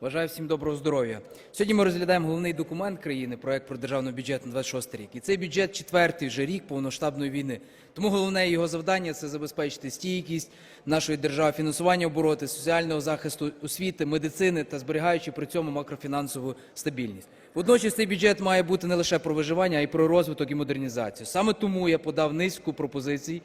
Бажаю всім доброго здоров'я. Сьогодні ми розглядаємо головний документ країни проект про державний бюджет на 26 рік. І цей бюджет четвертий вже рік повноштабної війни. Тому головне його завдання це забезпечити стійкість нашої держави, фінансування обороти, соціального захисту освіти, медицини та зберігаючи при цьому макрофінансову стабільність. Водночас цей бюджет має бути не лише про виживання, а й про розвиток і модернізацію. Саме тому я подав низку пропозицій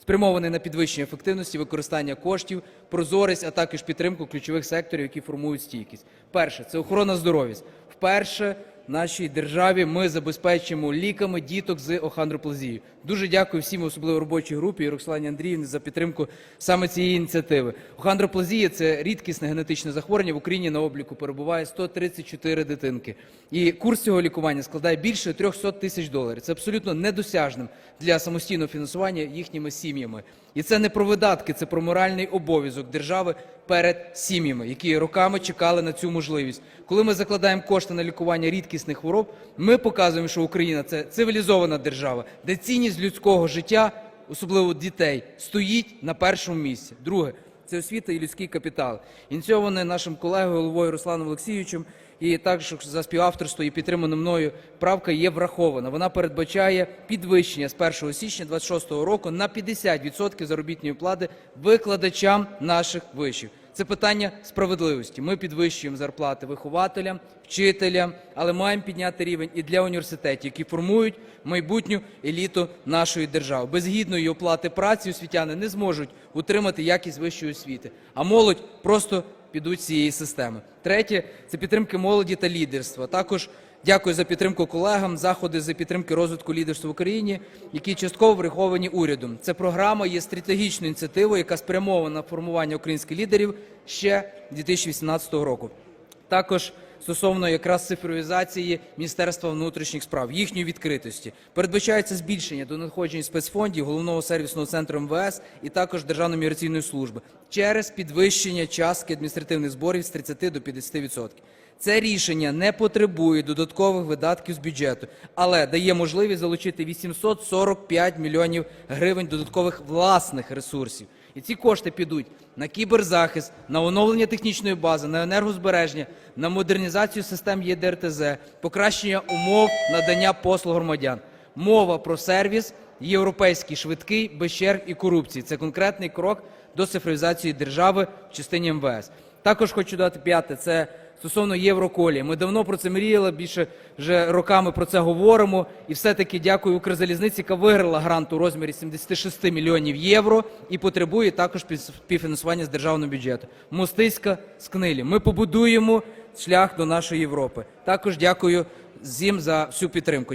спрямований на підвищення ефективності використання коштів, прозорість, а також підтримку ключових секторів, які формують стійкість. Перше це охорона здоров'я. Вперше нашій державі ми забезпечимо ліками діток з охандроплазією. Дуже дякую всім, особливо робочій групі і Роксолані Андріївні за підтримку саме цієї ініціативи. Охандроплазія – це рідкісне генетичне захворювання. В Україні на обліку перебуває 134 дитинки. І курс цього лікування складає більше 300 тисяч доларів. Це абсолютно недосяжним для самостійного фінансування їхніми сім'ями. І це не про видатки, це про моральний обов'язок держави перед сім'ями, які роками чекали на цю можливість. Коли ми закладаємо кошти на лікування рідкісних хвороб, ми показуємо, що Україна це цивілізована держава, де цінність людського життя, особливо дітей, стоїть на першому місці. Друге це освіта і людський капітал. Ініційоване нашим колегою головою Русланом Олексійовичем, і також за співавторство і підтримана мною правка є врахована. Вона передбачає підвищення з 1 січня 2026 року на 50% заробітної плати викладачам наших вишів. Це питання справедливості. Ми підвищуємо зарплати вихователям, вчителям, але маємо підняти рівень і для університетів, які формують майбутню еліту нашої держави. Без гідної оплати праці освітяни не зможуть утримати якість вищої освіти, а молодь просто підуть з цієї системи. Третє це підтримки молоді та лідерства. Також дякую за підтримку колегам. Заходи за підтримки розвитку лідерства в Україні, які частково враховані урядом. Ця програма є стратегічною ініціативою, яка спрямована на формування українських лідерів ще 2018 року. Також стосовно якраз цифровізації Міністерства внутрішніх справ, їхньої відкритості. Передбачається збільшення до надходжень спецфондів головного сервісного центру МВС і також Державної міграційної служби через підвищення частки адміністративних зборів з 30 до 50%. Це рішення не потребує додаткових видатків з бюджету, але дає можливість залучити 845 мільйонів гривень додаткових власних ресурсів. І ці кошти підуть на кіберзахист, на оновлення технічної бази, на енергозбереження, на модернізацію систем ЄДРТЗ, покращення умов надання послуг громадян. Мова про сервіс європейський, швидкий, без черг і корупції. Це конкретний крок до цифровізації держави в частині МВС. Також хочу дати п'яте. Це стосовно Євроколії. Ми давно про це мріяли, більше вже роками про це говоримо. І все-таки дякую Укрзалізниці, яка виграла грант у розмірі 76 мільйонів євро і потребує також співфінансування з державного бюджету. Мостиська з Книлі. Ми побудуємо шлях до нашої Європи. Також дякую всім за всю підтримку.